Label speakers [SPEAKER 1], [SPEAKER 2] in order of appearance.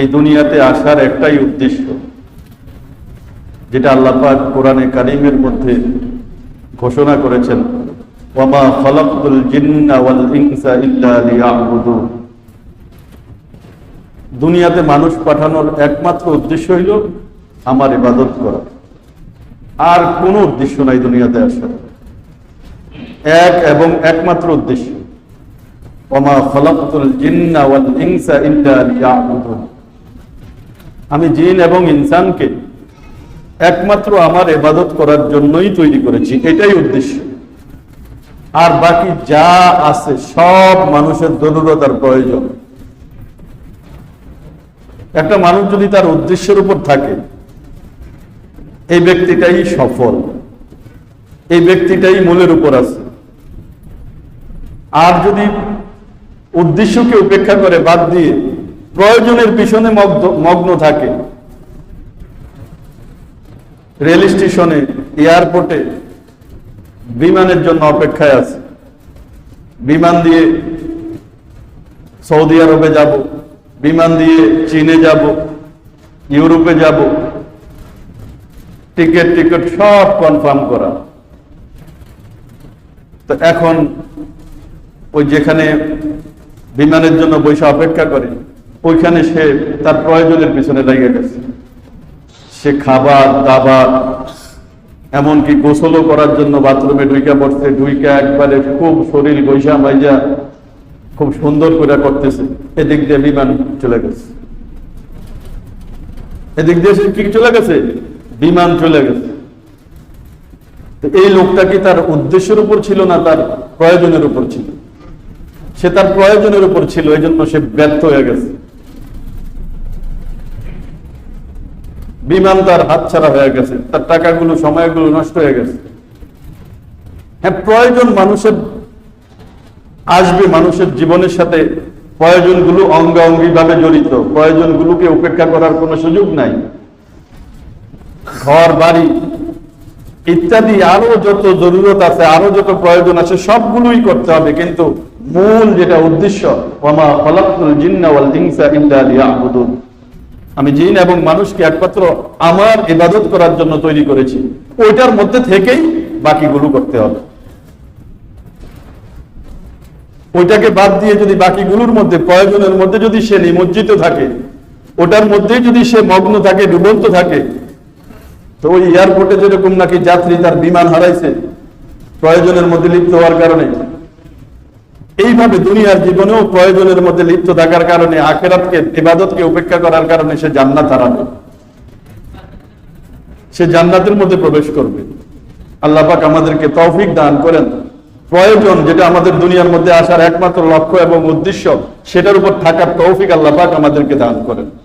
[SPEAKER 1] এই দুনিয়াতে আসার একটাই উদ্দেশ্য, যেটা আল্লাহ পাক কোরআনে কারিমের মধ্যে ঘোষণা করেছেন, ওয়ামা খলাকুল দুনিয়াতে মানুষ পাঠানোর একমাত্র উদ্দেশ্য হইল আমার ইবাদত করা। আর কোনো উদ্দেশ্য নাই দুনিয়াতে আসার। এক এবং একমাত্র উদ্দেশ্য ওমা খলাকুল জিন্না ওয়াল ইনসা ইল্লা আমি জিন এবং ইনসানকে একমাত্র আমার ইবাদত করার জন্যই তৈরি করেছি, এটাই উদ্দেশ্য। আর বাকি যা আছে সব মানুষের জরুরত আর প্রয়োজন। একটা মানুষ যদি তার উদ্দেশ্যের উপর থাকে, এই ব্যক্তিটাই সফল, এই ব্যক্তিটাই মূলের উপর আছে। আর যদি উদ্দেশ্যকে উপেক্ষা করে বাদ দিয়ে প্রয়োজনের পিছনে মগ্ন থাকে। রেল স্টেশনে, এয়ারপোর্টে বিমানের জন্য অপেক্ষায় আছে। বিমান দিয়ে সৌদি আরবে যাব, বিমান দিয়ে চীনে যাব, ইউরোপে যাব। টিকিট টিকিট সব কনফার্ম করা। তো এখন ওই যেখানে বিমানের জন্য বৈশা অপেক্ষা করে ওইখানে সে তার প্রয়োজনের পিছনে লেগে গেছে। সে খাবার, দাবার, এমনকি গোসলও করার জন্য বাথরুমে ঢুইকা পড়ছে ঢুইকা একবারে খুব শরীর গৈসা মাইজা খুব সুন্দর করে করতেছে। এদিক দিয়ে বিমান চলে গেছে। এদিক দিয়ে সে কি চলে গেছে? বিমান চলে গেছে। এই লোকটা কি তার উদ্দেশ্যের উপর ছিল না তার প্রয়োজনের উপর ছিল? সে তার প্রয়োজনের উপর ছিল এই জন্য সে ব্যর্থ হয়ে গেছে। বিমান তার হাতছাড়া হয়ে গেছে। তার টাকাগুলো, সময়গুলো নষ্ট হয়ে গেছে। হ্যাঁ প্রয়োজন মানুষের, আসবে মানুষের জীবনের সাথে। প্রয়োজনগুলো অঙ্গাঙ্গি ভাবে জড়িত। প্রয়োজনগুলোকে উপেক্ষা করার কোনো সুযোগ নাই। ঘর, বাড়ি ইত্যাদি, আরও যত জরুরত আছে, আরও যত প্রয়োজন আছে, সবগুলোই করতে হবে। কিন্তু মূল যেটা উদ্দেশ্য জিন্না ওয়াল ইনসা আমি জিন এবং মানুষকে একমাত্র আমার ইবাদত করার জন্য তৈরি করেছি। ওইটার মধ্যে থেকেই বাকিগুলো করতে হবে। ওইটাকে বাদ দিয়ে যদি বাকিগুলোর মধ্যে প্রয়োজনের মধ্যে যদি সে নিমজ্জিত থাকে, ওটার মধ্যেই যদি সে মগ্ন থাকে, ডুবন্ত থাকে, তো ওই এয়ারপোর্টে যেরকম নাকি যাত্রী তার বিমান হারাইছে প্রয়োজনের মধ্যে লিপ্ত হওয়ার কারণে এইভাবে দুনিয়ার জীবনেও প্রয়োজনের মধ্যে লিপ্ত থাকার কারণে, আখেরাতকে, ইবাদতকে উপেক্ষা করার কারণে সে জান্নাত হারাবে। সে জান্নাতের মধ্যে প্রবেশ করবে। আল্লাহ পাক আমাদেরকে তৌফিক দান করেন। প্রয়োজন যেটা আমাদের দুনিয়ার মধ্যে আসার একমাত্র লক্ষ্য এবং উদ্দেশ্য, সেটার উপর থাকার তৌফিক আল্লাহ পাক আমাদেরকে দান করেন।